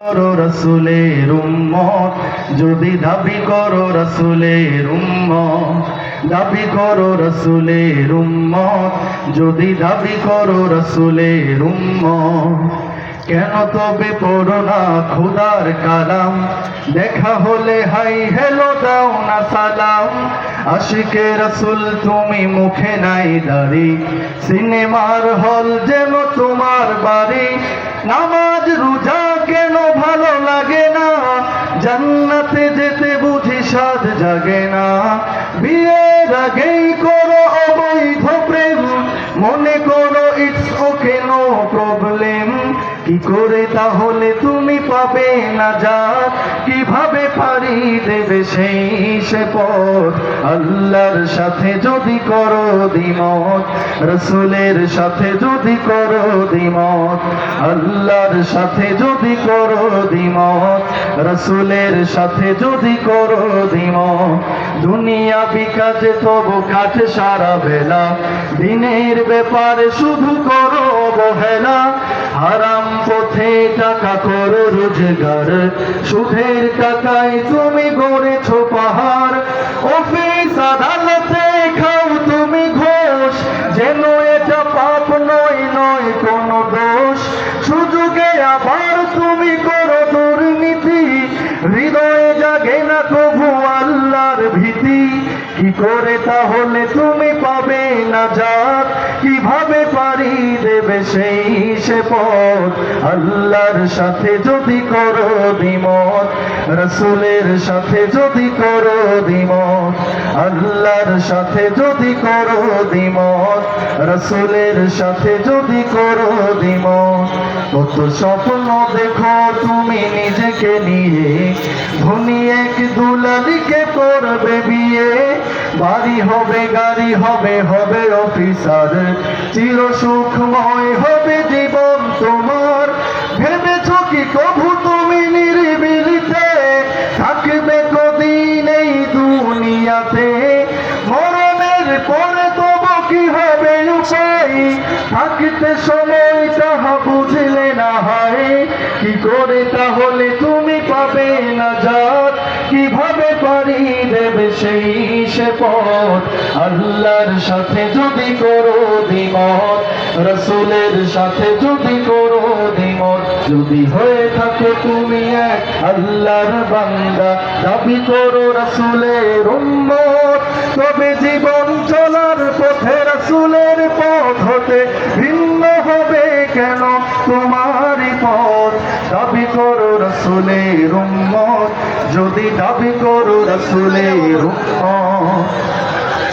করো রসুলের উম্মত। যদি দাবি করো রসুলের উম্মত, দাবি করো রসুলের উম্মত। যদি দাবি করো রসুলের উম্মত, কেন তবে পড়ো না খুদার কালাম? দেখা হলে হাই হেলো দাও না সালাম। আশিকে রসুল তুমি মুখে নাই দাড়ি। সিনেমার হল যেন তোমার বাড়ি। নামাজ রোজা সাজ জাগে না। বিয়ের আগেই করো অবৈধ প্রেম। মনে করো ইটস ওকে নো প্রবলেম কি করে তাহলে তুমি পাবে না যা? কীভাবে পারি সেই সে পথ। আল্লাহর সাথে যদি করো দিমত রসুলের সাথে যদি করো দিমত আল্লাহর সাথে যদি করো দিমত রসুলের সাথে যদি করো দ্বিমত। দুনিয়া বিকাজে তবু কাটে সারা বেলা। দিনের ব্যাপারে শুধু করো অবহেলা। হারাম পথে টাকা করো রোজগার। সুদের টাকায় তুমি গড়েছো পাহাড়। অফিস আদালতে খাও তুমি ঘোষ। যেন এটা পাপ নয় নয় কোনো দোষ। সুযোগে আবার তুমি করো দুর্নীতি। হৃদয়ে জাগে না কবু আল্লাহর ভীতি। কি করে তাহলে তুমি পাবে না যাক কীভাবে পারি দেবে সেই সে পথ? আল্লাহর সাথে যদি করো দ্বিমত, রসুলের সাথে যদি করো দ্বিমত, আল্লাহর সাথে যদি করো দ্বিমত, রসুলের সাথে যদি করো দ্বিমত। কত স্বপ্ন দেখো নিজেকে নিয়ে। ধনী এক দুলালিকে করবে বিয়ে। বাড়ি হবে, গাড়ি হবে হবে অফিসার। চির সুখময় হবে জীবন তোমার। ভেবেছো কি কভু তুমি নিরিবিলিতে? থাকবে কদিন এই দুনিয়াতে। মরণের পরে তবু কি হবে উপায়? থাকতে সময় তাহা বুঝলে না হয়। কি করে তাহলে তুমি পাবে না যাত কীভাবে পারি দেবে সেই সে পথ। আল্লাহর সাথে যদি করো দ্বিমত, রসুলের সাথে যদি করো দ্বিমত, যদি হয়ে থাকে তুমি এক আল্লাহর বান্দা, দাবি করো রসুলের উম্মত। তবে জীবন চলার পথে রসুলের পথ হতে ভিন্ন হবে কেন তোমারই পথ? দাবি করো রসুলের উম্মত। যদি দাবি করো রসুলের